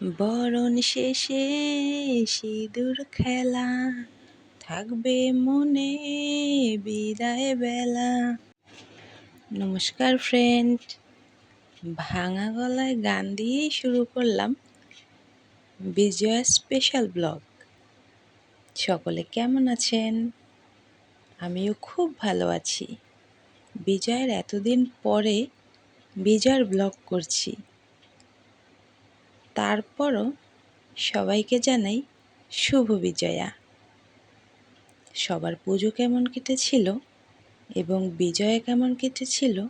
বরণ শেষে সিঁদুর খেলা, থাকবে মনে বিদায় বেলা। নমস্কার ফ্রেন্ড ভাঙা গলায় গান দিয়েই শুরু করলাম বিজয়া স্পেশাল ব্লগ সকলে কেমন আছেন? আমিও খুব ভালো আছি। বিজয়ের এতদিন পরে বিজয়ের ব্লগ করছি। তারপরও সবাইকে জানাই শুভ বিজয়া। সবার পুজো কেমন কেটেছিল এবং বিজয়া কেমন কেটেছিল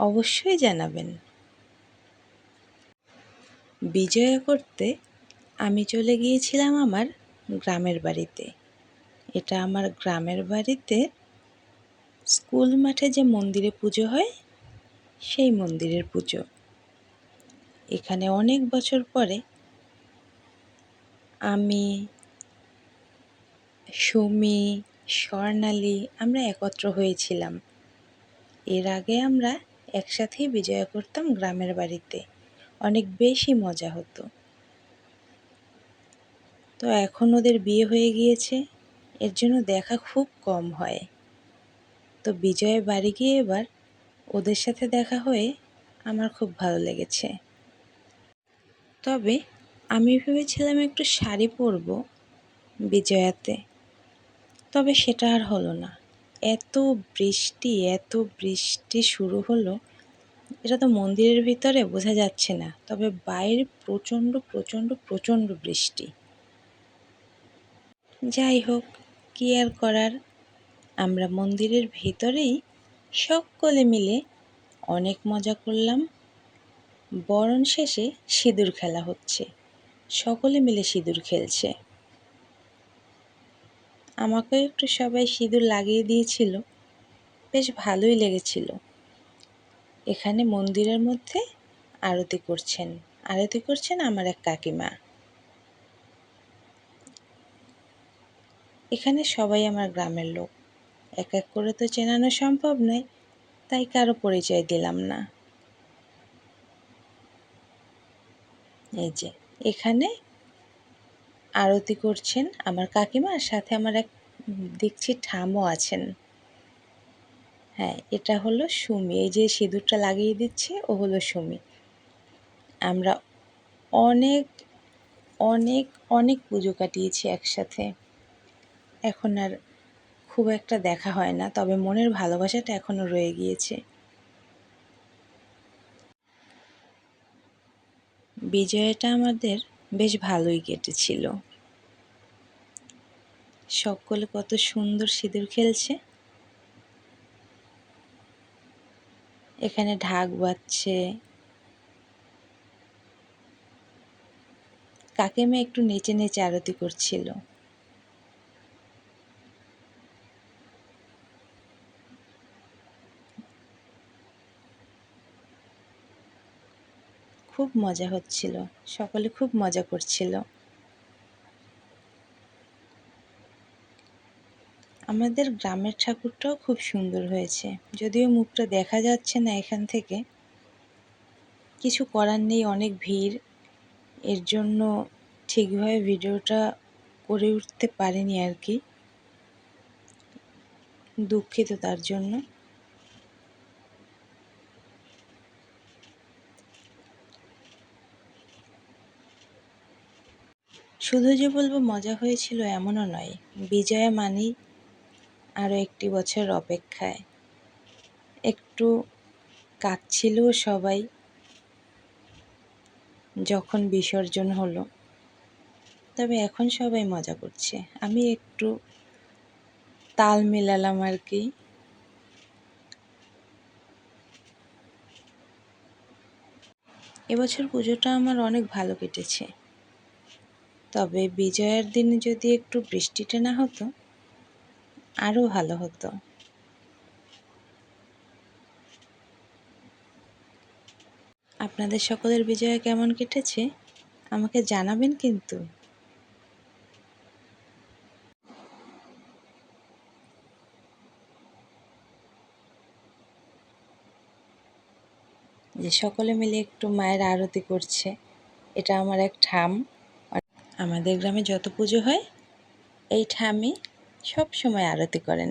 অবশ্যই জানাবেন। বিজয়া করতে আমি চলে গিয়েছিলাম আমার গ্রামের বাড়িতে। এটা আমার গ্রামের বাড়িতে স্কুল মাঠে যে মন্দিরে পুজো হয়, সেই মন্দিরের পুজো। এখানে অনেক বছর পরে আমি, সুমি, স্বর্ণালী আমরা একত্র হয়েছিলাম। এর আগে আমরা একসাথেই বিজয়া করতাম গ্রামের বাড়িতে। অনেক বেশি মজা হতো। তো এখন ওদের বিয়ে হয়ে গিয়েছে। এর জন্য দেখা খুব কম হয়। তো বিজয়ের বাড়ি গিয়ে এবার ওদের সাথে দেখা হয়ে আমার খুব ভালো লেগেছে। তবে আমি ভেবেছিলাম একটু শাড়ি পরব বিজয়াতে। তবে সেটা আর হলো না। এত বৃষ্টি এত বৃষ্টি শুরু হলো, এটা তো মন্দিরের ভিতরে বোঝা যাচ্ছে না। তবে বাইরে প্রচণ্ড প্রচণ্ড প্রচণ্ড বৃষ্টি। যাই হোক, কী আর করার? আমরা মন্দিরের ভিতরেই সকলে মিলে অনেক মজা করলাম। বরণ শেষে সিঁদুর খেলা হচ্ছে। সকলে মিলে সিঁদুর খেলছে। আমাকেও একটু সবাই সিঁদুর লাগিয়ে দিয়েছিল। বেশ ভালোই লেগেছিল। এখানে মন্দিরের মধ্যে আরতি করছেন। আরতি করছেন আমার এক কাকিমা। এখানে সবাই আমার গ্রামের লোক। এক এক করে তো চেনানো সম্ভব নয়, তাই কারও পরিচয় দিলাম না। এই যে, এখানে আরতি করছেন আমার কাকিমা আর সাথে আমার এক দেখছি ঠামও আছেন। হ্যাঁ এটা হলো সুমি। এই যে সিঁদুরটা লাগিয়ে দিচ্ছে, ও হলো সুমি। আমরা অনেক অনেক অনেক পুজো কাটিয়েছি একসাথে। এখন আর খুব একটা দেখা হয় না, তবে মনের ভালোবাসাটা এখনও রয়ে গিয়েছে। বিজয়টা আমাদের বেশ ভালোই কেটেছিল। সকলে কত সুন্দর সিঁদুর খেলছে। এখানে ঢাক বাজছে। কাকিমা একটু নেচে নেচে আরতি করছিল। খুব মজা হচ্ছিল। সকলে খুব মজা করছিল। আমাদের গ্রামের ঠাকুরটাও খুব সুন্দর হয়েছে। যদিও মুখটা দেখা যাচ্ছে না এখান থেকে। কিছু করার নেই, অনেক ভিড়। এর জন্য ঠিকভাবে ভিডিওটা করে উঠতে পারিনি আর কি। দুঃখিত তার জন্য। শুধু যে বলব মজা হয়েছিল এমনও নয়, বিজয়া মানি আরও একটি বছর অপেক্ষায়। একটু কাঁদছিল সবাই যখন বিসর্জন হলো। তবে এখন সবাই মজা করছে। আমি একটু তাল মেলালাম আর কি। এবছর পুজোটা আমার অনেক ভালো কেটেছে। তবে বিজয়ার দিনে যদি একটু বৃষ্টিটা না হতো আরও ভালো হতো। আপনাদের সকলের বিজয় কেমন কেটেছে? আমাকে জানাবেন কিন্তু। যে সকলে মিলে একটু মায়ের আরতি করছে, এটা আমার এক ঠাম। আমাদের গ্রামে যত পুজো হয় এই ঠামি সব সময় আরতি করেন।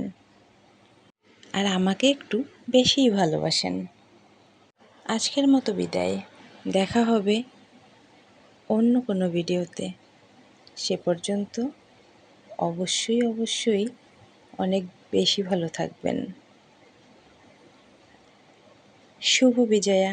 আর আমাকে একটু বেশিই ভালোবাসেন। আজকের মতো বিদায়। দেখা হবে অন্য কোনো ভিডিওতে। সে পর্যন্ত অবশ্যই অবশ্যই অনেক বেশি ভালো থাকবেন। শুভ বিজয়া।